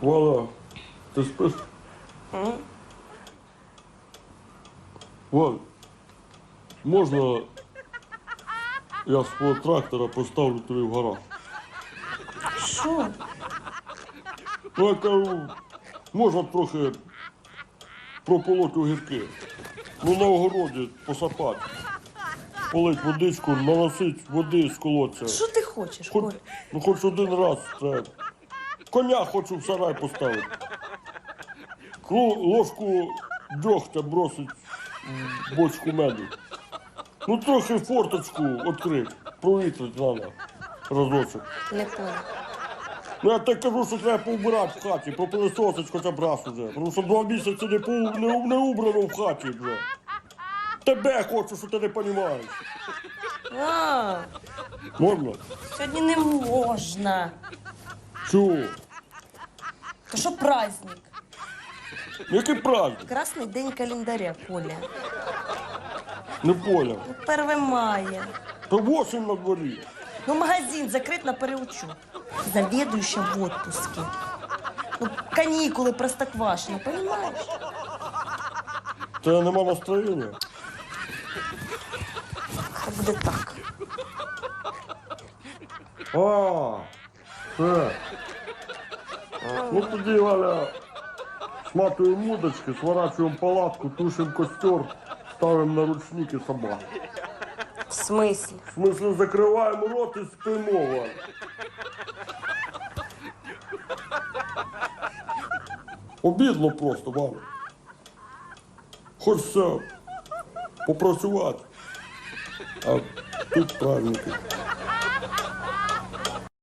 Валя, ти спиш? Валь, можна я свого трактора поставлю тобі в гараж? Що? Ну, я кажу, можна трохи прополоть огірки. Ну, на огороді посапати. Полить водичку, наносить води з колодця. Що ти хочеш, Хоч, ну хоч один раз треба. Коня хочу в сарай поставити. Ложку дьогтя бросить в бочку меду. Ну трохи форточку відкрити, провітрити треба разочок. Не понял. Ну я так кажу, що треба поубирати в хаті, попилисосить хоча б раз уже. Тому що два місяці не, по, не, не убрано в хаті вже. Тебе хочу, що ти не розумієш. А, Можна? сьогодні не можна. Чого? То що праздник? Який праздник? Красний день календаря, Коля. Не поняв. Ну, 1 мая. То 8 на дворі. Ну, магазин закрыт на переучет. Заведующая в отпуске. Ну, каникулы простоквашино, понимаешь? Тебе нема настроєння? Хай буде так. А, все. Ну тоді, Валя, сматуємо мудочки, сворачуємо палатку, тушимо костер, ставимо на ручники собак. В смысле? В смысле, закриваємо рот і спимо, Валя. Обідно просто, Валя. Хочеться попрацювати. А тут праздники.